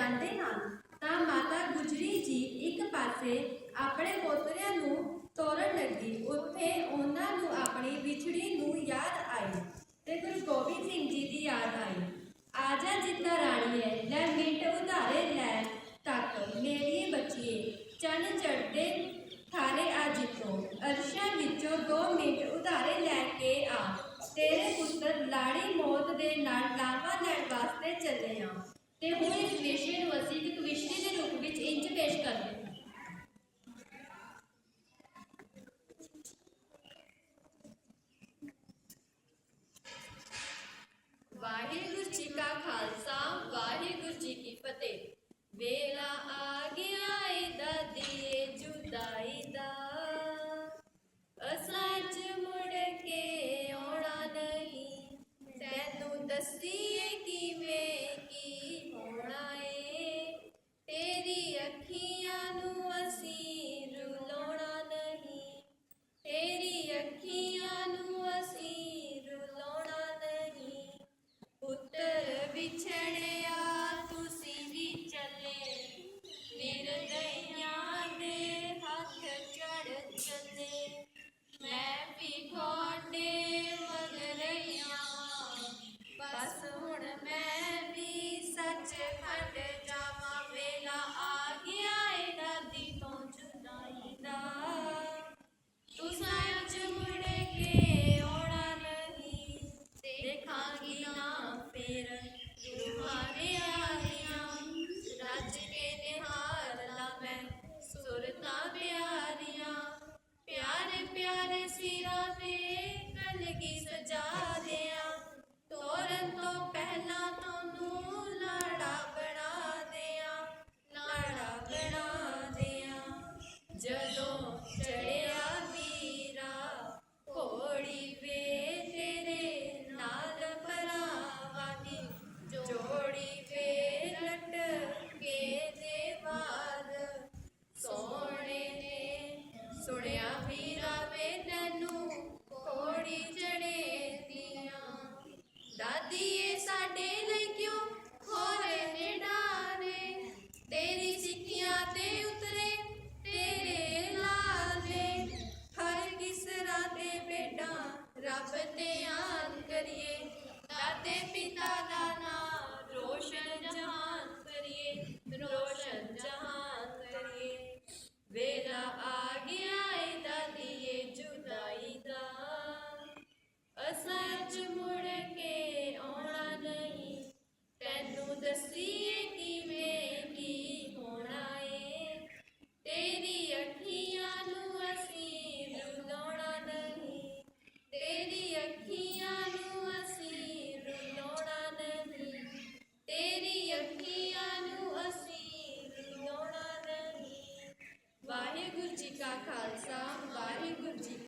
ਜਾਂਦੇ ਹਨ, ਤਾਂ ਮਾਤਾ ਗੁਜਰੀ ਜੀ ਇੱਕ ਪਾਸੇ ਆਪਣੇ ਪੋਤਰਿਆਂ ਨੂੰ ਤੋਰਨ ਲੱਗੀ। ਉੱਥੇ ਉਹਨਾਂ ਨੂੰ ਆਪਣੀ ਵਿਛੜੀ ਨੂੰ ਯਾਦ ਆਈ ਤੇ ਗੁਰੂ ਗੋਬਿੰਦ ਸਿੰਘ ਜੀ ਦੀ ਯਾਦ ਆਈ। ਆਜਾ ਜਿੱਤਾ ਰਾਣੀਏ ਲੈ ਮਿੰਟ ਉਧਾਰੇ ਲੈ ਤੱਕ। ਮੇਰੀ ਬੱਚੀਏ, ਚੰਨ ਚੜਦੇ ਥਾਰੇ ਆ ਜਿੱਤੋ ਅਰਸ਼ਾਂ ਵਿੱਚੋਂ ਦੋ ਮਿੰਟ ਉਧਾਰੇ ਲੈ ਕੇ ਆ। ਤੇਰੇ ਪੁੱਤਰ ਲਾੜੀ ਮੌਤ ਦੇ ਨਾਲ ਲਾਵਾ ਲੈਣ ਵਾਸਤੇ ਚੱਲੇ ਆ ਤੇ ਹੁਣ ਇਸ ਵਿਸ਼ੇ ਨੂੰ ਅਸੀਂ ਇੱਕ ਕਵਿਸ਼ਤੀ ਦੇ ਰੂਪ ਵਿੱਚ ਇੰਜ ਪੇਸ਼ ਕਰਦੇ ਹਾਂ ਵਾਹਿਗੁਰੂ ਜੀ ਕਾ ਖਾਲਸਾ, ਵਾਹਿਗੁਰੂ ਜੀ ਕੀ ਫਤਿਹ। ਵੇਲਾ ਆ ਗਿਆ ਏ ਦਾਦੀਏ ਜੁਦਾਈ ਦਾ। ਅਸਾਂ ਚ ਮੁੜ ਕੇ ਆਉਣਾ ਨਹੀਂ। ਤੈਨੂੰ ਦੱਸੀਏ ਅੱਖੀਆਂ ਨੂੰ ਅਸੀਂ ਰੁਲਾਉਣਾ ਨਹੀਂ। ਤੇਰੀ ਅੱਖੀਆਂ ਨੂੰ ਅਸੀਂ ਰੁਲਾਉਣਾ ਨਹੀਂ। ਪੁੱਤਰ ਵਿਛੜਿਆ, ਤੁਸੀਂ ਵੀ ਚੱਲੇ। ਨਿਰਦਈਆਂ ਦੇ ਹੱਥ ਚੜ ਚੱਲੇ। ਮੈਂ ਵੀ ਤੁਹਾਡੇ ਨਹੀਂ Nana.